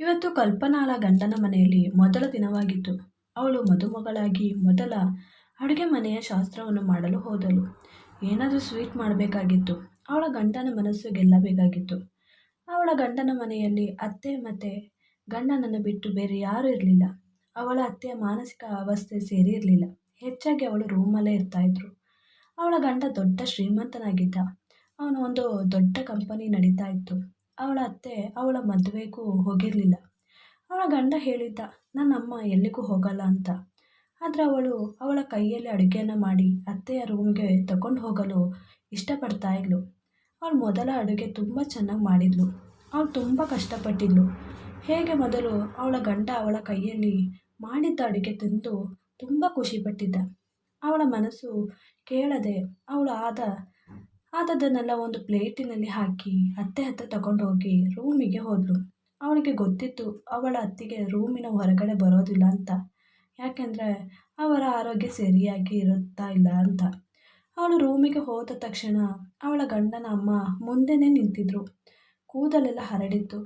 ಇವತ್ತು ಕಲ್ಪನಾಳ ಗಂಡನ ಮನೆಯಲ್ಲಿ ಮೊದಲ ದಿನವಾಗಿತ್ತು. ಅವಳು ಮದುಮಗಳಾಗಿ ಮೊದಲ ಅಡುಗೆ ಮನೆಯ ಶಾಸ್ತ್ರವನ್ನು ಮಾಡಲು ಹೋದಳು. ಏನಾದರೂ ಸ್ವೀಟ್ ಮಾಡಬೇಕಾಗಿತ್ತು. ಅವಳ ಗಂಡನ ಮನಸ್ಸು ಗೆಲ್ಲಬೇಕಾಗಿತ್ತು. ಅವಳ ಗಂಡನ ಮನೆಯಲ್ಲಿ ಅತ್ತೆ ಮತ್ತೆ ಗಂಡನನ್ನು ಬಿಟ್ಟು ಬೇರೆ ಯಾರೂ ಇರಲಿಲ್ಲ. ಅವಳ ಅತ್ತೆಯ ಮಾನಸಿಕ ಅವಸ್ಥೆ ಸೇರಿ ಇರಲಿಲ್ಲ. ಹೆಚ್ಚಾಗಿ ಅವಳು ರೂಮಲ್ಲೇ ಇರ್ತಾಯಿದ್ರು. ಅವಳ ಗಂಡ ದೊಡ್ಡ ಶ್ರೀಮಂತನಾಗಿದ್ದ. ಅವನು ಒಂದು ದೊಡ್ಡ ಕಂಪನಿ ನಡೀತಾ ಇತ್ತು. ಅವಳ ಅತ್ತೆ ಅವಳ ಮದುವೆಗೂ ಹೋಗಿರಲಿಲ್ಲ. ಅವಳ ಗಂಡ ಹೇಳಿದ್ದ ನನ್ನಮ್ಮ ಎಲ್ಲಿಗೂ ಹೋಗಲ್ಲ ಅಂತ. ಆದರೆ ಅವಳು ಅವಳ ಕೈಯಲ್ಲಿ ಅಡುಗೆಯನ್ನು ಮಾಡಿ ಅತ್ತೆಯ ರೂಮ್ಗೆ ತಗೊಂಡು ಹೋಗಲು ಇಷ್ಟಪಡ್ತಾ ಇದ್ಳು. ಅವಳು ಮೊದಲ ಅಡುಗೆ ತುಂಬ ಚೆನ್ನಾಗಿ ಮಾಡಿದ್ಳು. ಅವಳು ತುಂಬ ಕಷ್ಟಪಟ್ಟಿದ್ಳು. ಹೇಗೆ ಮೊದಲು ಅವಳ ಗಂಡ ಅವಳ ಕೈಯಲ್ಲಿ ಮಾಡಿದ್ದ ಅಡುಗೆ ತಿಂದು ತುಂಬ ಖುಷಿಪಟ್ಟಿದ್ದ. ಅವಳ ಮನಸ್ಸು ಕೇಳದೆ ಅವಳು ಆದ ಆದದ್ದನ್ನೆಲ್ಲ ಒಂದು ಪ್ಲೇಟಿನಲ್ಲಿ ಹಾಕಿ ಅತ್ತೆ ಹತ್ರ ತಗೊಂಡು ಹೋಗಿ ರೂಮಿಗೆ ಹೋದಳು. ಅವಳಿಗೆ ಗೊತ್ತಿತ್ತು ಅವಳ ಅತ್ತಿಗೆ ರೂಮಿನ ಹೊರಗಡೆ ಬರೋದಿಲ್ಲ ಅಂತ. ಯಾಕೆಂದರೆ ಅವರ ಆರೋಗ್ಯ ಸರಿಯಾಗಿ ಇರುತ್ತಾ ಇಲ್ಲ ಅಂತ. ಅವಳು ರೂಮಿಗೆ ಹೋದ ತಕ್ಷಣ ಅವಳ ಗಂಡನ ಅಮ್ಮ ಮುಂದೆನೇ ನಿಂತಿದ್ರು. ಕೂದಲೆಲ್ಲ ಹರಡಿತ್ತು.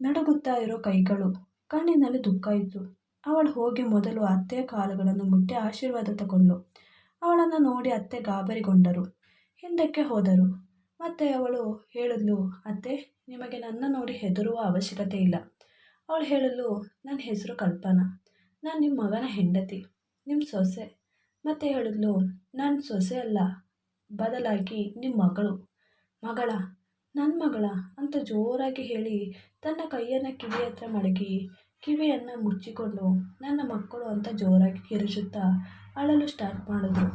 ನಡುಗುತ್ತಾ ಇರೋ ಕೈಗಳು. ಕಣ್ಣಿನಲ್ಲಿ ದುಃಖ ಇತ್ತು. ಅವಳು ಹೋಗಿ ಮೊದಲು ಅತ್ತೆಯ ಕಾಲುಗಳನ್ನು ಮುಟ್ಟಿ ಆಶೀರ್ವಾದ ತಗೊಂಡು ಅವಳನ್ನು ನೋಡಿ ಅತ್ತೆ ಗಾಬರಿಗೊಂಡರು. ಹಿಂದಕ್ಕೆ ಹೋದರು. ಮತ್ತೆ ಅವಳು ಹೇಳಿದ್ಲು, ಅತ್ತೆ, ನಿಮಗೆ ನನ್ನ ನೋಡಿ ಹೆದರುವ ಅವಶ್ಯಕತೆ ಇಲ್ಲ. ಅವಳು ಹೇಳಲು ನನ್ನ ಹೆಸರು ಕಲ್ಪನಾ. ನಾನು ನಿಮ್ಮ ಮಗನ ಹೆಂಡತಿ. ನಿಮ್ಮ ಸೊಸೆ. ಮತ್ತೆ ಹೇಳಿದ್ಲು, ನಾನು ಸೊಸೆ ಅಲ್ಲ ಬದಲಾಗಿ ನಿಮ್ಮ ಮಗಳು. ಮಗಳ ನನ್ನ ಮಗಳ ಅಂತ ಜೋರಾಗಿ ಹೇಳಿ ತನ್ನ ಕೈಯನ್ನು ಕಿವಿ ಹತ್ರ ಮಡಗಿ ಕಿವಿಯನ್ನು ಮುಚ್ಚಿಕೊಂಡು ನನ್ನ ಮಕ್ಕಳು ಅಂತ ಜೋರಾಗಿ ಕಿರುಚುತ್ತಾ ಅಳಲು ಸ್ಟಾರ್ಟ್ ಮಾಡಿದ್ರು.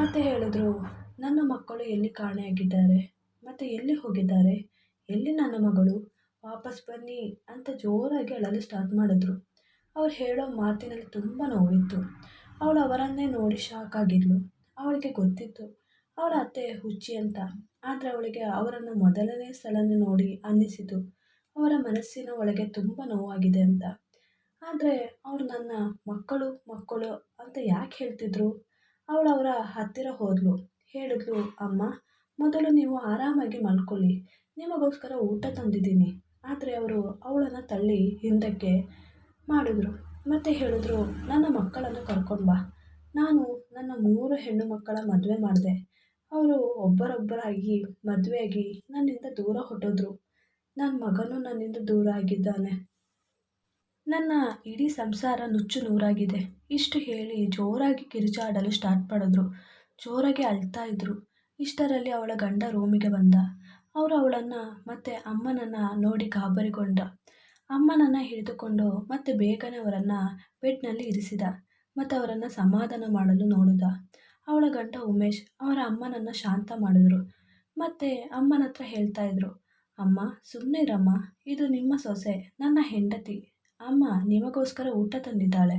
ಮತ್ತೆ ಹೇಳಿದ್ರು ನನ್ನ ಮಕ್ಕಳು ಎಲ್ಲಿ ಕಾಣೆಯಾಗಿದ್ದಾರೆ? ಮತ್ತೆ ಎಲ್ಲಿ ಹೋಗಿದ್ದಾರೆ? ಎಲ್ಲಿ ನನ್ನ ಮಗಳು? ವಾಪಸ್ ಬನ್ನಿ ಅಂತ ಜೋರಾಗಿ ಅಳಲು ಸ್ಟಾರ್ಟ್ ಮಾಡಿದ್ರು. ಅವ್ರು ಹೇಳೋ ಮಾತಿನಲ್ಲಿ ತುಂಬ ನೋವಿತ್ತು. ಅವಳು ಅವರನ್ನೇ ನೋಡಿ ಶಾಕ್ ಆಗಿದ್ಳು. ಅವಳಿಗೆ ಗೊತ್ತಿತ್ತು ಅವಳ ಅತ್ತೆ ಹುಚ್ಚಿ ಅಂತ. ಆದರೆ ಅವಳಿಗೆ ಅವರನ್ನು ಮೊದಲನೇ ಸಲನೇ ನೋಡಿ ಅನ್ನಿಸಿತು ಅವರ ಮನಸ್ಸಿನ ಒಳಗೆ ತುಂಬ ನೋವಾಗಿದೆ ಅಂತ. ಆದರೆ ಅವರು ನನ್ನ ಮಕ್ಕಳು ಮಕ್ಕಳು ಅಂತ ಯಾಕೆ ಹೇಳ್ತಿದ್ರು? ಅವಳು ಅವರ ಹತ್ತಿರ ಹೋದ್ಲು. ಹೇಳಿದ್ಳು ಅಮ್ಮ, ಮೊದಲು ನೀವು ಆರಾಮಾಗಿ ಮಲ್ಕೊಳ್ಳಿ. ನಿಮಗೋಸ್ಕರ ಊಟ ತಂದಿದ್ದೀನಿ. ಆದರೆ ಅವರು ಅವಳನ್ನು ತಳ್ಳಿ ಹಿಂದಕ್ಕೆ ಮಾಡಿದ್ರು. ಮತ್ತೆ ಹೇಳಿದ್ರು, ನನ್ನ ಮಕ್ಕಳನ್ನು ಬಾ. ನಾನು ನನ್ನ ಮೂರು ಹೆಣ್ಣು ಮಕ್ಕಳ ಮದುವೆ ಮಾಡಿದೆ. ಅವರು ಒಬ್ಬರೊಬ್ಬರಾಗಿ ಮದುವೆಯಾಗಿ ನನ್ನಿಂದ ದೂರ ಹೊರಟೋದ್ರು. ನನ್ನ ಮಗನೂ ನನ್ನಿಂದ ದೂರ ಆಗಿದ್ದಾನೆ. ನನ್ನ ಇಡೀ ಸಂಸಾರ ನುಚ್ಚು ನೂರಾಗಿದೆ. ಇಷ್ಟು ಹೇಳಿ ಜೋರಾಗಿ ಕಿರುಚಾಡಲು ಸ್ಟಾರ್ಟ್ ಮಾಡಿದ್ರು. ಜೋರಾಗಿ ಅಳ್ತಾ ಇದ್ರು. ಇಷ್ಟರಲ್ಲಿ ಅವಳ ಗಂಡ ರೂಮಿಗೆ ಬಂದ. ಅವರು ಅವಳನ್ನು ಮತ್ತೆ ಅಮ್ಮನನ್ನು ನೋಡಿ ಗಾಬರಿಗೊಂಡ. ಅಮ್ಮನನ್ನು ಹಿಡಿದುಕೊಂಡು ಮತ್ತೆ ಬೇಗನೆ ಅವರನ್ನು ಬೆಡ್ನಲ್ಲಿ ಇರಿಸಿದ. ಮತ್ತೆ ಅವರನ್ನು ಸಮಾಧಾನ ಮಾಡಲು ನೋಡಿದ. ಅವಳ ಗಂಡ ಉಮೇಶ್ ಅವರ ಅಮ್ಮನನ್ನು ಶಾಂತ ಮಾಡಿದ್ರು. ಮತ್ತೆ ಅಮ್ಮನತ್ರ ಹೇಳ್ತಾ ಇದ್ರು, ಅಮ್ಮ ಸುಮ್ಮನೆ ಇರಮ್ಮ. ಇದು ನಿಮ್ಮ ಸೊಸೆ, ನನ್ನ ಹೆಂಡತಿ. ಅಮ್ಮ, ನಿಮಗೋಸ್ಕರ ಊಟ ತಂದಿದ್ದಾಳೆ.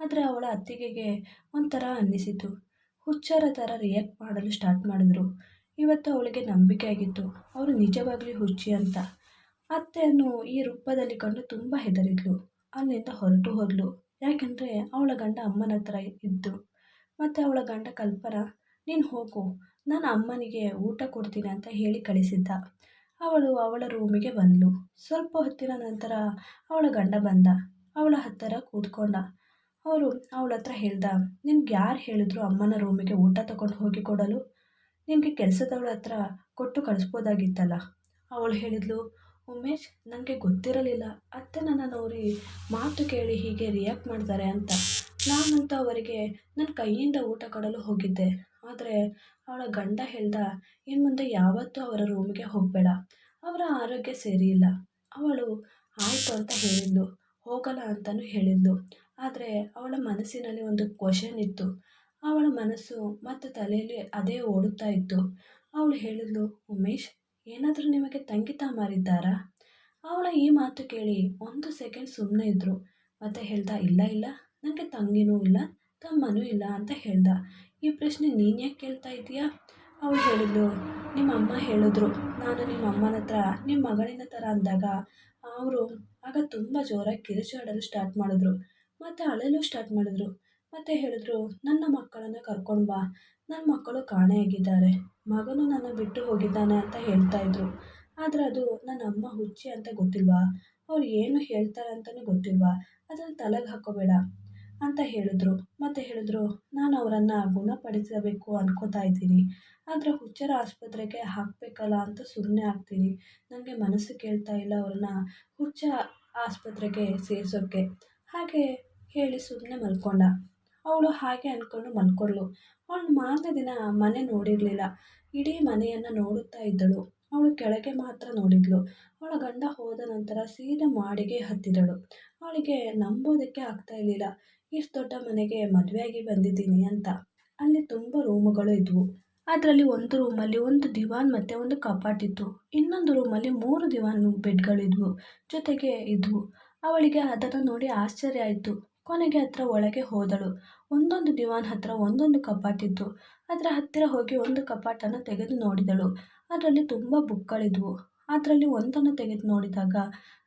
ಆದರೆ ಅವಳ ಅತ್ತಿಗೆಗೆ ಒಂಥರ ಅನ್ನಿಸಿತು. ಹುಚ್ಚರ ಥರ ರಿಯಾಕ್ಟ್ ಮಾಡಲು ಸ್ಟಾರ್ಟ್ ಮಾಡಿದ್ರು. ಇವತ್ತು ಅವಳಿಗೆ ನಂಬಿಕೆ ಆಗಿತ್ತು ಅವರು ನಿಜವಾಗ್ಲಿ ಹುಚ್ಚಿ ಅಂತ. ಅತ್ತೆಯನ್ನು ಈ ರೂಪದಲ್ಲಿ ಕಂಡು ತುಂಬ ಹೆದರಿದ್ಲು ಅಲ್ಲಿಂದ ಹೊರಟು ಹೋದ್ಲು ಯಾಕೆಂದರೆ ಅವಳ ಗಂಡ ಅಮ್ಮನ ಹತ್ರ ಇದ್ದು. ಮತ್ತು ಅವಳ ಗಂಡ ಕಲ್ಪನ ನೀನು ಹೋಗು ನಾನು ಅಮ್ಮನಿಗೆ ಊಟ ಕೊಡ್ತೀನಿ ಅಂತ ಹೇಳಿ ಕಳಿಸಿದ್ದ. ಅವಳು ಅವಳ ರೂಮಿಗೆ ಬಂದಳು ಸ್ವಲ್ಪ ಹೊತ್ತಿನ ನಂತರ ಅವಳ ಗಂಡ ಬಂದ. ಅವಳ ಹತ್ತಿರ ಕೂತ್ಕೊಂಡ. ಅವರು ಅವಳತ್ರ ಹೇಳ್ದ ನಿನ್ಗೆ ಯಾರು ಹೇಳಿದ್ರು ಅಮ್ಮನ ರೂಮಿಗೆ ಊಟ ತಗೊಂಡು ಹೋಗಿ ಕೊಡಲು? ನಿನಗೆ ಕೆಲಸದವಳ ಹತ್ರ ಕೊಟ್ಟು ಕಳಿಸ್ಬೋದಾಗಿತ್ತಲ್ಲ. ಅವಳು ಹೇಳಿದ್ಲು, ಉಮೇಶ್ ನನಗೆ ಗೊತ್ತಿರಲಿಲ್ಲ ಅತ್ತೆ ನನ್ನ ನೋಡಿ ಮಾತು ಕೇಳಿ ಹೀಗೆ ರಿಯಾಕ್ಟ್ ಮಾಡ್ತಾರೆ ಅಂತ. ನಾನಂತೂ ಅವರಿಗೆ ನನ್ನ ಕೈಯಿಂದ ಊಟ ಕೊಡಲು ಹೋಗಿದ್ದೆ. ಆದರೆ ಅವಳ ಗಂಡ ಹೇಳ್ದ ಇನ್ಮುಂದೆ ಯಾವತ್ತೂ ಅವರ ರೂಮಿಗೆ ಹೋಗಬೇಡ. ಅವರ ಆರೋಗ್ಯ ಸರಿಯಿಲ್ಲ. ಅವಳು ಆಯಿತು ಅಂತ ಹೇಳಿದ್ಲು ಹೋಗಲ್ಲ ಅಂತಲೂ ಹೇಳಿದ್ಳು. ಆದರೆ ಅವಳ ಮನಸ್ಸಿನಲ್ಲಿ ಒಂದು ಕ್ವಶನ್ ಇತ್ತು. ಅವಳ ಮನಸ್ಸು ಮತ್ತು ತಲೆಯಲ್ಲಿ ಅದೇ ಓಡುತ್ತಾ ಇತ್ತು. ಅವಳು ಹೇಳಿದ್ಲು, ಉಮೇಶ್, ಏನಾದರೂ ನಿಮಗೆ ತಂಗಿ ತಾಮಾರಿದ್ದಾರಾ ಅವಳ ಈ ಮಾತು ಕೇಳಿ ಒಂದು ಸೆಕೆಂಡ್ ಸುಮ್ಮನೆ ಇದ್ದರು ಮತ್ತೆ ಹೇಳ್ತಾ, ಇಲ್ಲ ಇಲ್ಲ ನನಗೆ ತಂಗಿನೂ ಇಲ್ಲ, ತಮ್ಮನೂ ಇಲ್ಲ ಅಂತ ಹೇಳ್ದ. ಈ ಪ್ರಶ್ನೆ ನೀನು ಯಾಕೆ ಕೇಳ್ತಾ ಇದ್ದೀಯಾ? ಅವಳು ಹೇಳಿದ್ಲು, ನಿಮ್ಮ ಅಮ್ಮ ಹೇಳಿದ್ರು ನಾನು ನಿಮ್ಮ ಅಮ್ಮನತ್ರ ನಿಮ್ಮ ಮಗಳಿನ ಥರ ಅಂದಾಗ ಅವರು ಆಗ ತುಂಬ ಜೋರಾಗಿ ಕಿರುಚಾಡಲು ಸ್ಟಾರ್ಟ್ ಮಾಡಿದ್ರು. ಮತ್ತೆ ಅಳಲು ಸ್ಟಾರ್ಟ್ ಮಾಡಿದ್ರು. ಮತ್ತೆ ಹೇಳಿದ್ರು, ನನ್ನ ಮಕ್ಕಳನ್ನು ಕರ್ಕೊಂಡು ಬಾ. ನನ್ನ ಮಕ್ಕಳು ಕಾಣೆಯಾಗಿದ್ದಾರೆ. ಮಗನು ನನ್ನ ಬಿಟ್ಟು ಹೋಗಿದ್ದಾನೆ ಅಂತ ಹೇಳ್ತಾ ಇದ್ರು. ಆದರೆ ಅದು ನನ್ನ ಅಮ್ಮ ಹುಚ್ಚಿ ಅಂತ ಗೊತ್ತಿಲ್ವಾ? ಅವ್ರು ಏನು ಹೇಳ್ತಾರೆ ಅಂತಲೂ ಗೊತ್ತಿಲ್ವಾ ಅದನ್ನು ತಲೆಗೆ ಹಾಕೋಬೇಡ ಅಂತ ಹೇಳಿದ್ರು ಮತ್ತು ಹೇಳಿದ್ರು, ನಾನು ಅವರನ್ನು ಗುಣಪಡಿಸಬೇಕು ಅನ್ಕೋತಾ ಇದ್ದೀನಿ ಆದರೆ ಹುಚ್ಚರ ಆಸ್ಪತ್ರೆಗೆ ಹಾಕಬೇಕಲ್ಲ ಅಂತ ಸುಮ್ಮನೆ ಆಗ್ತೀನಿ ನನಗೆ ಮನಸ್ಸು ಕೇಳ್ತಾ ಇಲ್ಲ ಅವ್ರನ್ನ ಹುಚ್ಚ ಆಸ್ಪತ್ರೆಗೆ ಸೇರಿಸೋಕ್ಕೆ ಹಾಗೆ ಹೇಳಿ ಸುಮ್ಮನೆ ಮಲ್ಕೊಂಡ. ಅವಳು ಹಾಗೆ ಅಂದ್ಕೊಂಡು ಮಲ್ಕೊಂಡ್ಳು ಅವಳು ಮಾರನೇ ದಿನ ಮನೆ ನೋಡಿರಲಿಲ್ಲ. ಇಡೀ ಮನೆಯನ್ನು ನೋಡುತ್ತಾ ಇದ್ದಳು. ಅವಳು ಕೆಳಗೆ ಮಾತ್ರ ನೋಡಿದ್ಳು ಅವಳ ಗಂಡ ಹೋದ ನಂತರ ಸೀದಾ ಮಾಡಿಗೆ ಹತ್ತಿದಳು. ಅವಳಿಗೆ ನಂಬೋದಕ್ಕೆ ಆಗ್ತಾ ಇರಲಿಲ್ಲ. ಇಷ್ಟು ದೊಡ್ಡ ಮನೆಗೆ ಮದುವೆಯಾಗಿ ಬಂದಿದ್ದೀನಿ ಅಂತ. ಅಲ್ಲಿ ತುಂಬ ರೂಮುಗಳು ಇದ್ವು. ಅದರಲ್ಲಿ ಒಂದು ರೂಮಲ್ಲಿ ಒಂದು ದಿವಾನ್ ಮತ್ತು ಒಂದು ಕಪಾಟಿತ್ತು ಇನ್ನೊಂದು ರೂಮಲ್ಲಿ ಮೂರು ದಿವಾನ್ ಬೆಡ್ಗಳಿದ್ವು. ಜೊತೆಗೆ ಇದ್ವು. ಅವಳಿಗೆ ಅದನ್ನು ನೋಡಿ ಆಶ್ಚರ್ಯ ಆಯಿತು. ಕೊನೆಗೆ ಹತ್ರ ಒಳಗೆ ಹೋದಳು. ಒಂದೊಂದು ದಿವಾನ್ ಹತ್ರ ಒಂದೊಂದು ಕಪಾಟಿತ್ತು. ಅದರ ಹತ್ತಿರ ಹೋಗಿ ಒಂದು ಕಪಾಟನ್ನು ತೆಗೆದು ನೋಡಿದಳು. ಅದರಲ್ಲಿ ತುಂಬ ಬುಕ್ಗಳಿದ್ವು ಅದರಲ್ಲಿ ಒಂದನ್ನು ತೆಗೆದು ನೋಡಿದಾಗ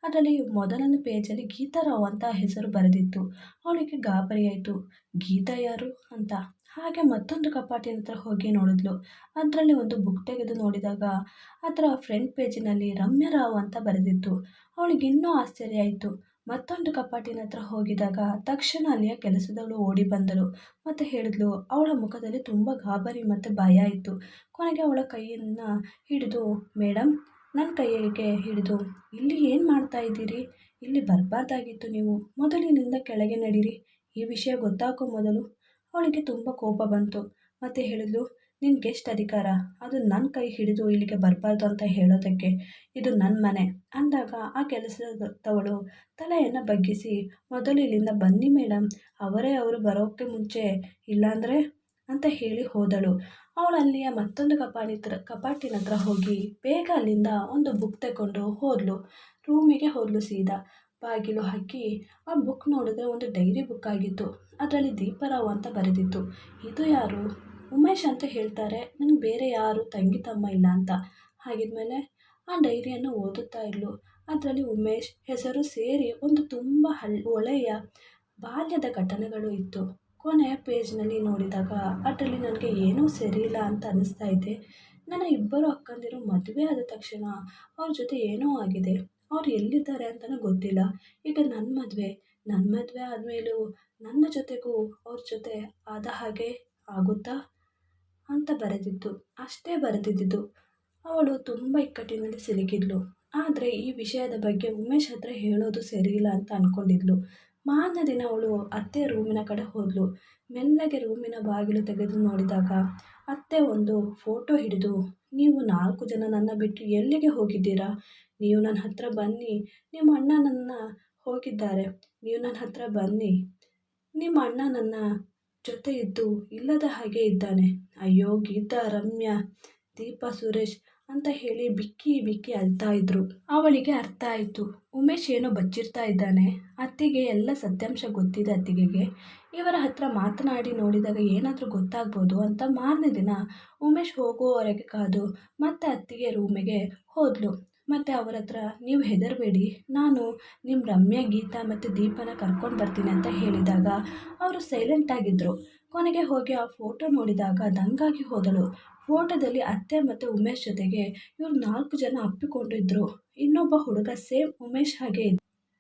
ಅದರಲ್ಲಿ ಮೊದಲನೇ ಪೇಜಲ್ಲಿ ಗೀತಾರಾವ್ ಅಂತ ಹೆಸರು ಬರೆದಿತ್ತು. ಅವಳಿಗೆ ಗಾಬರಿಯಾಯಿತು. ಗೀತಾ ಯಾರು ಅಂತ. ಹಾಗೆ ಮತ್ತೊಂದು ಕಪಾಟಿನ ಹತ್ರ ಹೋಗಿ ನೋಡಿದ್ಲು. ಅದರಲ್ಲಿ ಒಂದು ಬುಕ್ ತೆಗೆದು ನೋಡಿದಾಗ ಅದರ ಫ್ರಂಟ್ ಪೇಜಿನಲ್ಲಿ ರಮ್ಯರಾವ್ ಅಂತ ಬರೆದಿತ್ತು. ಅವಳಿಗೆ ಇನ್ನೂ ಆಶ್ಚರ್ಯ ಆಯಿತು. ಮತ್ತೊಂದು ಕಪಾಟಿನ ಹತ್ರ ಹೋಗಿದಾಗ ತಕ್ಷಣ ಅಲ್ಲಿಯ ಕೆಲಸದವಳು ಓಡಿ ಬಂದಳು ಮತ್ತು ಹೇಳಿದ್ಲು, ಅವಳ ಮುಖದಲ್ಲಿ ತುಂಬ ಗಾಬರಿ ಮತ್ತು ಭಯ ಇತ್ತು. ಕೊನೆಗೆ ಅವಳ ಕೈಯನ್ನು ಹಿಡಿದು ಮೇಡಮ್ ನನ್ನ ಕೈಯಿಗೆ ಹಿಡಿದು? ಇಲ್ಲಿ ಏನು ಮಾಡ್ತಾ ಇದ್ದೀರಿ? ಇಲ್ಲಿ ಬರಬಾರ್ದಾಗಿತ್ತು ನೀವು. ಮೊದಲಿನಿಂದ ಕೆಳಗೆ ನಡೀರಿ. ಈ ವಿಷಯ ಗೊತ್ತಾಗೋ ಮೊದಲು. ಅವಳಿಗೆ ತುಂಬ ಕೋಪ ಬಂತು ಮತ್ತು ಹೇಳಿದ್ಲು ನಿನ್ಗೆಷ್ಟು ಅಧಿಕಾರ, ಅದು ನನ್ನ ಕೈ ಹಿಡಿದು ಇಲ್ಲಿಗೆ ಬರಬಾರ್ದು ಅಂತ ಹೇಳೋದಕ್ಕೆ ಇದು ನನ್ನ ಮನೆ ಅಂದಾಗ ಆ ಕೆಲಸದವಳು ತಲೆಯನ್ನು ಬಗ್ಗಿಸಿ, ಮೊದಲು ಇಲ್ಲಿಂದ ಬನ್ನಿ ಮೇಡಮ್ ಅವರೇ ಅವರು ಬರೋಕ್ಕೆ ಮುಂಚೆ ಇಲ್ಲಾಂದರೆ? ಅಂತ ಹೇಳಿ ಹೋದಳು. ಅವಳು ಅಲ್ಲಿಯ ಮತ್ತೊಂದು ಕಪಾಟಿ ಹತ್ರ ಕಪಾಟಿನ ಹತ್ರ ಹೋಗಿ ಬೇಗ ಅಲ್ಲಿಂದ ಒಂದು ಬುಕ್ ತಗೊಂಡು ಹೋದಳು ರೂಮಿಗೆ ಹೋದಳು ಸೀದಾ. ಬಾಗಿಲು ಹಾಕಿ ಆ ಬುಕ್ ನೋಡಿದ್ರೆ ಒಂದು ಡೈರಿ ಬುಕ್ ಆಗಿತ್ತು. ಅದರಲ್ಲಿ ದೀಪರಾವ್ ಅಂತ ಬರೆದಿತ್ತು. ಇದು ಯಾರು? ಉಮೇಶ್ ಅಂತ ಹೇಳ್ತಾರೆ, ನನಗೆ ಬೇರೆ ಯಾರು ತಂಗಿ ತಮ್ಮ ಇಲ್ಲ ಅಂತ. ಹಾಗಿದ್ಮೇಲೆ ಆ ಡೈರಿಯನ್ನು ಓದುತ್ತಾ ಇರಲು ಅದರಲ್ಲಿ ಉಮೇಶ್ ಹೆಸರು ಸೇರಿ ಒಂದು ತುಂಬ ಹಳ್, ಒಳ್ಳೆಯ ಬಾಲ್ಯದ ಘಟನೆಗಳು ಇತ್ತು. ಕೊನೆಯ ಪೇಜ್ನಲ್ಲಿ ನೋಡಿದಾಗ, ಅದರಲ್ಲಿ ನನಗೆ ಏನೂ ಸರಿಯಿಲ್ಲ ಅಂತ ಅನ್ನಿಸ್ತಾ ಇದೆ. ನನ್ನ ಇಬ್ಬರು ಅಕ್ಕಂದಿರು ಮದುವೆ ಆದ ತಕ್ಷಣ ಅವ್ರ ಜೊತೆ ಏನೋ ಆಗಿದೆ. ಅವ್ರು ಎಲ್ಲಿದ್ದಾರೆ ಅಂತಲೂ ಗೊತ್ತಿಲ್ಲ. ಈಗ ನನ್ನ ಮದುವೆ. ನನ್ನ ಮದುವೆ ಆದಮೇಲೂ ನನ್ನ ಜೊತೆಗೂ ಅವ್ರ ಜೊತೆ ಆದ ಹಾಗೆ ಆಗುತ್ತಾ? ಅಂತ ಬರೆದಿತ್ತು ಅಷ್ಟೇ ಬರೆದಿದ್ದಿದ್ದು ಅವಳು ತುಂಬ ಇಕ್ಕಟ್ಟಿನಲ್ಲಿ ಸಿಲುಕಿದ್ಲು. ಆದರೆ ಈ ವಿಷಯದ ಬಗ್ಗೆ ಉಮೇಶ್ ಹತ್ರ ಹೇಳೋದು ಸರಿಯಿಲ್ಲ ಅಂತ ಅಂದ್ಕೊಂಡಿದ್ಲು ಮಾರನೇ ದಿನ ಅವಳು ಅತ್ತೆ ರೂಮಿನ ಕಡೆ ಹೋದಳು ಮೆಲ್ಲಗೆ ರೂಮಿನ ಬಾಗಿಲು ತೆಗೆದು ನೋಡಿದಾಗ, ಅತ್ತೆ ಒಂದು ಫೋಟೋ ಹಿಡಿದು, ನೀವು ನಾಲ್ಕು ಜನ ನನ್ನ ಬಿಟ್ಟು ಎಲ್ಲಿಗೆ ಹೋಗಿದ್ದೀರಾ? ನೀವು ನನ್ನ ಹತ್ರ ಬನ್ನಿ. ನಿಮ್ಮ ಅಣ್ಣ ನನ್ನ ಹೋಗಿದ್ದಾರೆ. ನೀವು ನನ್ನ ಹತ್ರ ಬನ್ನಿ. ನಿಮ್ಮ ಅಣ್ಣ ನನ್ನ ಜೊತೆ ಇದ್ದು ಇಲ್ಲದ ಹಾಗೆ ಇದ್ದಾನೆ. ಅಯ್ಯೋ, ಗೀತಾ, ರಮ್ಯ, ದೀಪಾ, ಸುರೇಶ್ ಅಂತ ಹೇಳಿ ಬಿಕ್ಕಿ ಬಿಕ್ಕಿ ಅಳ್ತಾ ಇದ್ರು. ಅವಳಿಗೆ ಅರ್ಥ ಆಯಿತು. ಉಮೇಶ್ ಏನೋ ಬಚ್ಚಿರ್ತಾ ಇದ್ದಾನೆ. ಅತ್ತಿಗೆ ಎಲ್ಲ ಸತ್ಯಾಂಶ ಗೊತ್ತಿದೆ ಅತ್ತಿಗೆಗೆ. ಇವರ ಹತ್ರ ಮಾತನಾಡಿ ನೋಡಿದಾಗ ಏನಾದರೂ ಗೊತ್ತಾಗ್ಬೋದು ಅಂತ ಮಾರನೇ ದಿನ ಉಮೇಶ್ ಹೋಗೋವರೆಗೆ ಕಾದು ಮತ್ತೆ ಅತ್ತಿಗೆ ರೂಮಿಗೆ ಹೋದಳು ಮತ್ತು ಅವ್ರ ಹತ್ರ ನೀವು ಹೆದರಬೇಡಿ. ನಾನು ನಿಮ್ಮ ರಮ್ಯಾ, ಗೀತಾ ಮತ್ತು ದೀಪನ ಕರ್ಕೊಂಡು ಬರ್ತೀನಿ ಅಂತ ಹೇಳಿದಾಗ ಅವರು ಸೈಲೆಂಟಾಗಿದ್ದರು ಕೊನೆಗೆ ಹೋಗಿ ಆ ಫೋಟೋ ನೋಡಿದಾಗ ದಂಗಾಗಿ ಹೋದಳು. ಫೋಟೋದಲ್ಲಿ ಅತ್ತೆ ಮತ್ತು ಉಮೇಶ್ ಜೊತೆಗೆ ಇವರು ನಾಲ್ಕು ಜನ ಅಪ್ಪಿಕೊಂಡಿದ್ರು. ಇನ್ನೊಬ್ಬ ಹುಡುಗ ಸೇಮ್ ಉಮೇಶ್ ಹಾಗೆ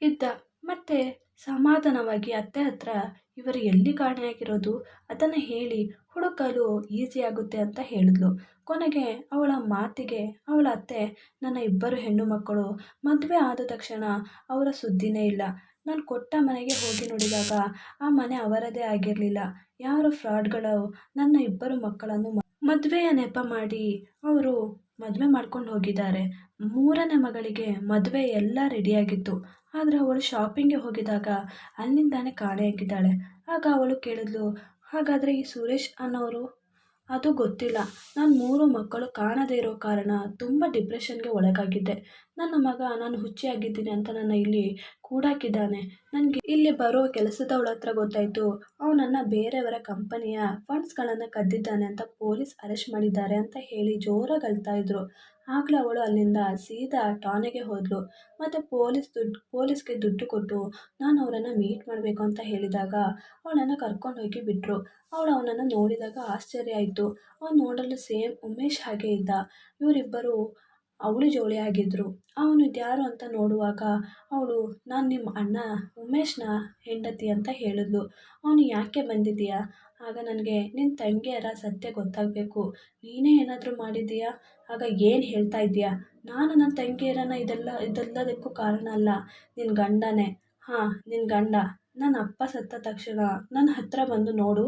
ಇದ್ದ. ಮತ್ತೆ ಸಮಾಧಾನವಾಗಿ ಅತ್ತೆ ಹತ್ರ ಇವರು ಎಲ್ಲಿ ಕಾಣೆಯಾಗಿರೋದು? ಅದನ್ನು ಹೇಳಿ ಹುಡುಕಲು ಈಸಿ ಆಗುತ್ತೆ ಅಂತ ಹೇಳಿದ್ಲು. ಕೊನೆಗೆ ಅವಳ ಮಾತಿಗೆ ಅವಳ ಅತ್ತೆ, ನನ್ನ ಇಬ್ಬರು ಹೆಣ್ಣು ಮಕ್ಕಳು, ಮದುವೆ ಆದ ತಕ್ಷಣ ಅವರ ಸುದ್ದಿನೇ ಇಲ್ಲ. ನಾನು ಕೊಟ್ಟ ಮನೆಗೆ ಹೋಗಿ ನೋಡಿದಾಗ ಆ ಮನೆ ಅವರದೇ ಆಗಿರಲಿಲ್ಲ. ಯಾರು ಫ್ರಾಡ್ಗಳು ನನ್ನ ಇಬ್ಬರು ಮಕ್ಕಳನ್ನು ಮದುವೆಯ ನೆಪ ಮಾಡಿ ಅವರು ಮದುವೆ ಮಾಡ್ಕೊಂಡು ಹೋಗಿದ್ದಾರೆ. ಮೂರನೇ ಮಗಳಿಗೆ ಮದುವೆ ಎಲ್ಲ ರೆಡಿಯಾಗಿತ್ತು. ಆದರೆ ಅವಳು ಶಾಪಿಂಗ್ಗೆ ಹೋಗಿದಾಗ ಅಲ್ಲಿಂದಾನೆ ಕಾಣೆಯಾಗಿದ್ದಾಳೆ ಆಗ ಅವಳು ಕೇಳಿದ್ಲು, ಹಾಗಾದರೆ ಈ ಸುರೇಶ್ ಅನ್ನೋರು? ಅದು ಗೊತ್ತಿಲ್ಲ. ನಾನು ಮೂರು ಮಕ್ಕಳು ಕಾಣದೇ ಇರೋ ಕಾರಣ ತುಂಬ ಡಿಪ್ರೆಷನ್ಗೆ ಒಳಗಾಗಿದ್ದೆ. ನನ್ನ ಮಗ ನಾನು ಹುಚ್ಚಿಯಾಗಿದ್ದೀನಿ ಅಂತ ನನ್ನ ಇಲ್ಲಿ ಕೂಡಾಕಿದ್ದಾನೆ. ನನಗೆ ಇಲ್ಲಿ ಬರೋ ಕೆಲಸದವಳ ಹತ್ರ ಗೊತ್ತಾಯಿತು. ಅವನನ್ನು ಬೇರೆಯವರ ಕಂಪನಿಯ ಫಂಡ್ಸ್ಗಳನ್ನು ಕದ್ದಿದ್ದಾನೆ ಅಂತ ಪೊಲೀಸ್ ಅರೆಸ್ಟ್ ಮಾಡಿದ್ದಾರೆ ಅಂತ ಹೇಳಿ ಜೋರಾಗಿ ಅಳ್ತಾ ಇದ್ರು. ಆಗಲೇ ಅವಳು ಅಲ್ಲಿಂದ ಸೀದಾ ಠಾಣೆಗೆ ಹೋದಳು ಮತ್ತು ಪೊಲೀಸ್ ದುಡ್ಡು ಪೊಲೀಸ್ಗೆ ದುಡ್ಡು ಕೊಟ್ಟು ನಾನು ಅವರನ್ನು ಮೀಟ್ ಮಾಡಬೇಕು ಅಂತ ಹೇಳಿದಾಗ ಅವಳನ್ನು ಕರ್ಕೊಂಡು ಹೋಗಿ ಬಿಟ್ಟರು ಅವಳು ಅವನನ್ನು ನೋಡಿದಾಗ ಆಶ್ಚರ್ಯ ಆಯಿತು. ಅವನು ನೋಡಲು ಸೇಮ್ ಉಮೇಶ್ ಹಾಗೆ ಇದ್ದ. ಇವರಿಬ್ಬರು ಅವಳಿ ಜೋಳಿಯಾಗಿದ್ದರು ಅವನು ಇದ್ಯಾರು ಅಂತ ನೋಡುವಾಗ ಅವಳು, ನಾನು ನಿಮ್ಮ ಅಣ್ಣ ಉಮೇಶ್ನ ಹೆಂಡತಿ ಅಂತ ಹೇಳಿದ್ಲು. ಅವನು ಯಾಕೆ ಬಂದಿದ್ದೀಯಾ? ಆಗ ನನಗೆ ನಿನ್ನ ತಂಗಿಯರ ಸತ್ಯ ಗೊತ್ತಾಗಬೇಕು. ನೀನೇ ಏನಾದರೂ ಮಾಡಿದ್ದೀಯಾ? ಆಗ ಏನು ಹೇಳ್ತಾ ಇದ್ದೀಯಾ? ನಾನು ನನ್ನ ತಂಗಿಯರನ್ನು ಇದೆಲ್ಲ, ಇದೆಲ್ಲದಕ್ಕೂ ಕಾರಣ ಅಲ್ಲ. ನಿನ್ನ ಗಂಡನೇ. ಹಾಂ ನಿನ್ನ ಗಂಡ. ನನ್ನ ಅಪ್ಪ ಸತ್ತ ತಕ್ಷಣ ನನ್ನ ಹತ್ತಿರ ಬಂದು ನೋಡು.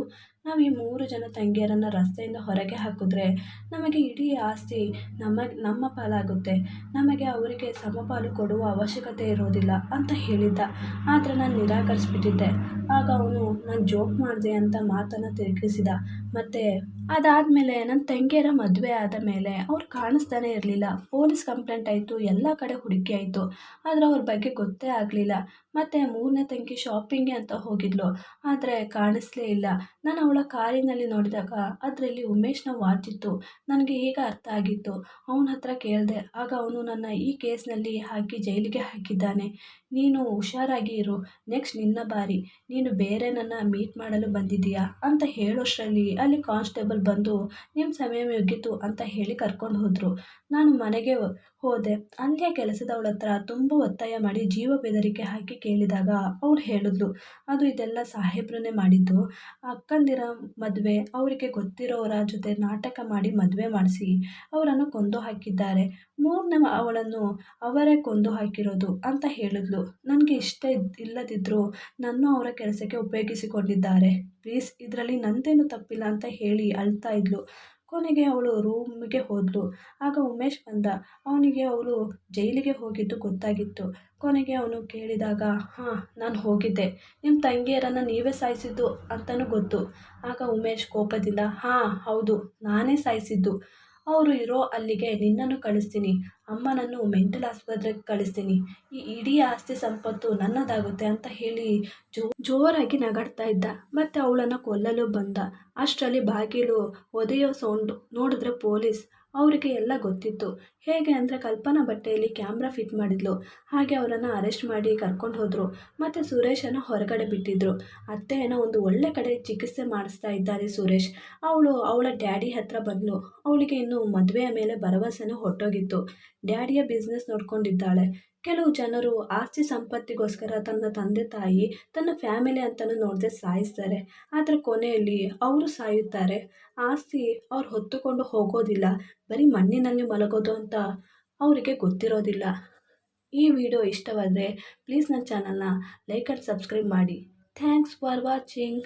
ನಾವು ಈ ಮೂರು ಜನ ತಂಗಿಯರನ್ನು ರಸ್ತೆಯಿಂದ ಹೊರಗೆ ಹಾಕಿದ್ರೆ ನಮಗೆ ಇಡೀ ಆಸ್ತಿ ನಮ್ಮ ನಮ್ಮ ಪಾಲಾಗುತ್ತೆ. ನಮಗೆ ಅವರಿಗೆ ಸಮಪಾಲು ಕೊಡುವ ಅವಶ್ಯಕತೆ ಇರೋದಿಲ್ಲ ಅಂತ ಹೇಳಿದ್ದ. ಆದರೆ ನಾನು ನಿರಾಕರಿಸ್ಬಿಟ್ಟಿದ್ದೆ. ಆಗ ಅವನು, ನಾನು ಜೋಕ್ ಮಾಡಿದೆ ಅಂತ ಮಾತನ್ನು ತಿರುಗಿಸಿದ. ಮತ್ತು ಅದಾದಮೇಲೆ ನನ್ನ ತಂಗಿಯರ ಮದುವೆ ಆದ ಮೇಲೆ ಅವ್ರು ಕಾಣಿಸ್ತಾನೆ ಇರಲಿಲ್ಲ. ಪೊಲೀಸ್ ಕಂಪ್ಲೇಂಟ್ ಆಯಿತು, ಎಲ್ಲ ಕಡೆ ಹುಡುಕಿ ಆಯಿತು. ಆದರೆ ಅವ್ರ ಬಗ್ಗೆ ಗೊತ್ತೇ ಆಗಲಿಲ್ಲ. ಮತ್ತು ಮೂರನೇ ತಂಗಿ ಶಾಪಿಂಗ್ಗೆ ಅಂತ ಹೋಗಿದ್ಲು. ಆದರೆ ಕಾಣಿಸ್ಲೇ ಇಲ್ಲ. ನಾನು ಅವಳ ಕಾರಿನಲ್ಲಿ ನೋಡಿದಾಗ ಅದರಲ್ಲಿ ಉಮೇಶ್ನ ವಾಚ್ ಇತ್ತು. ನನಗೆ ಈಗ ಅರ್ಥ ಆಗಿತ್ತು. ಅವನ ಹತ್ರ ಕೇಳಿದೆ, ಆಗ ಅವನು ನನ್ನ ಈ ಕೇಸ್ನಲ್ಲಿ ಹಾಕಿ ಜೈಲಿಗೆ ಹಾಕಿದ್ದಾನೆ. ನೀನು ಹುಷಾರಾಗಿ ಇರು. ನೆಕ್ಸ್ಟ್ ನಿನ್ನ ಬಾರಿ. ನೀನು ಬೇರೆ ನನ್ನ ಮೀಟ್ ಮಾಡಲು ಬಂದಿದ್ದೀಯಾ? ಅಂತ ಹೇಳೋಷ್ಟರಲ್ಲಿ ಅಲ್ಲಿ ಕಾನ್ಸ್ಟೇಬಲ್ ಬಂದು ನಿಮ್ಮ ಸಮಯ ಮುಗೀತು ಅಂತ ಹೇಳಿ ಕರ್ಕೊಂಡು ಹೋದರು. ನಾನು ಮನೆಗೆ ಹೋದೆ. ಅಲ್ಲಿಯ ಕೆಲಸದವಳ ಹತ್ರ ತುಂಬ ಒತ್ತಾಯ ಮಾಡಿ ಜೀವ ಬೆದರಿಕೆ ಹಾಕಿ ಕೇಳಿದಾಗ ಅವ್ರು ಹೇಳಿದ್ಲು, ಅದು ಇದೆಲ್ಲ ಸಾಹೇಬ್ರನ್ನೇ ಮಾಡಿದ್ದು. ಅಕ್ಕಂದಿರ ಮದುವೆ, ಅವರಿಗೆ ಗೊತ್ತಿರೋರ ಜೊತೆ ನಾಟಕ ಮಾಡಿ ಮದುವೆ ಮಾಡಿಸಿ. ಅವರನ್ನು ಕೊಂದು ಹಾಕಿದ್ದಾರೆ. ಮೂರನೇ ಅವಳನ್ನು ಅವರೇ ಕೊಂದು ಹಾಕಿರೋದು ಅಂತ ಹೇಳಿದ್ಲು. ನನಗೆ ಇಷ್ಟ ಇಲ್ಲದಿದ್ದರೂ ನನ್ನ ಅವರ ಕೆಲಸಕ್ಕೆ ಉಪಯೋಗಿಸಿಕೊಂಡಿದ್ದಾರೆ. ಪ್ಲೀಸ್, ಇದರಲ್ಲಿ ನಂದೇನು ತಪ್ಪಿಲ್ಲ ಅಂತ ಹೇಳಿ ಅಳ್ತಾ ಇದ್ಲು. ಕೊನೆಗೆ ಅವಳು ರೂಮಿಗೆ ಹೋದಳು ಆಗ ಉಮೇಶ್ ಬಂದ. ಅವನಿಗೆ ಅವಳು ಜೈಲಿಗೆ ಹೋಗಿದ್ದು ಗೊತ್ತಾಗಿತ್ತು. ಕೊನೆಗೆ ಅವನು ಕೇಳಿದಾಗ, ಹಾಂ, ನಾನು ಹೋಗಿದ್ದೆ. ನಿಮ್ಮ ತಂಗಿಯರನ್ನು ನೀವೇ ಸಾಯಿಸಿದ್ದು ಅಂತಲೂ ಗೊತ್ತು. ಆಗ ಉಮೇಶ್ ಕೋಪದಿಂದ, ಹಾಂ, ಹೌದು, ನಾನೇ ಸಾಯಿಸಿದ್ದು. ಅವರು ಇರೋ ಅಲ್ಲಿಗೆ ನಿನ್ನನ್ನು ಕಳಿಸ್ತೀನಿ, ಅಮ್ಮನನ್ನು ಮೆಂಟಲ್ ಆಸ್ಪತ್ರೆಗೆ ಕಳಿಸ್ತೀನಿ. ಈ ಇಡೀ ಆಸ್ತಿ ಸಂಪತ್ತು ನನ್ನದಾಗುತ್ತೆ ಅಂತ ಹೇಳಿ ಜೋ, ಜೋರಾಗಿ ನಗಾಡ್ತಾ ಇದ್ದ. ಮತ್ತೆ ಅವಳನ್ನು ಕೊಲ್ಲಲು ಬಂದ. ಅಷ್ಟರಲ್ಲಿ ಬಾಗಿಲು ಒದೆಯೋ ಸೌಂಡ್ ನೋಡಿದ್ರೆ ಪೊಲೀಸ್. ಅವರಿಗೆ ಎಲ್ಲ ಗೊತ್ತಿತ್ತು. ಹೇಗೆ ಅಂದರೆ ಕಲ್ಪನಾ ಬಟ್ಟೆಯಲ್ಲಿ ಕ್ಯಾಮ್ರಾ ಫಿಟ್ ಮಾಡಿದ್ಲು. ಹಾಗೆ ಅವರನ್ನು ಅರೆಸ್ಟ್ ಮಾಡಿ ಕರ್ಕೊಂಡು ಹೋದರು. ಮತ್ತು ಸುರೇಶನ್ನು ಹೊರಗಡೆ ಬಿಟ್ಟಿದ್ದರು ಅತ್ತೆಯನ್ನು ಒಂದು ಒಳ್ಳೆ ಕಡೆ ಚಿಕಿತ್ಸೆ ಮಾಡಿಸ್ತಾ ಇದ್ದಾರೆ ಸುರೇಶ್. ಅವಳು ಅವಳ ಡ್ಯಾಡಿ ಹತ್ರ ಬಂದಳು ಅವಳಿಗೆ ಇನ್ನು ಮದುವೆಯ ಮೇಲೆ ಭರವಸೆನೂ ಹೊಟ್ಟೋಗಿತ್ತು ಡ್ಯಾಡಿಯ ಬಿಸ್ನೆಸ್ ನೋಡ್ಕೊಂಡಿದ್ದಾಳೆ. ಕೆಲವು ಜನರು ಆಸ್ತಿ ಸಂಪತ್ತಿಗೋಸ್ಕರ ತನ್ನ ತಂದೆ ತಾಯಿ, ತನ್ನ ಫ್ಯಾಮಿಲಿ ಅಂತಲೂ ನೋಡದೆ ಸಾಯಿಸ್ತಾರೆ. ಆದರೆ ಕೊನೆಯಲ್ಲಿ ಅವರು ಸಾಯುತ್ತಾರೆ. ಆಸ್ತಿ ಅವ್ರು ಹೊತ್ತುಕೊಂಡು ಹೋಗೋದಿಲ್ಲ. ಬರೀ ಮಣ್ಣಿನಲ್ಲಿ ಮಲಗೋದು ಅಂತ ಅವರಿಗೆ ಗೊತ್ತಿರೋದಿಲ್ಲ. ಈ ವಿಡಿಯೋ ಇಷ್ಟವಾದರೆ ಪ್ಲೀಸ್ ನನ್ನ ಚಾನಲ್ನ ಲೈಕ್ ಆ್ಯಂಡ್ ಸಬ್ಸ್ಕ್ರೈಬ್ ಮಾಡಿ. Thanks for watching.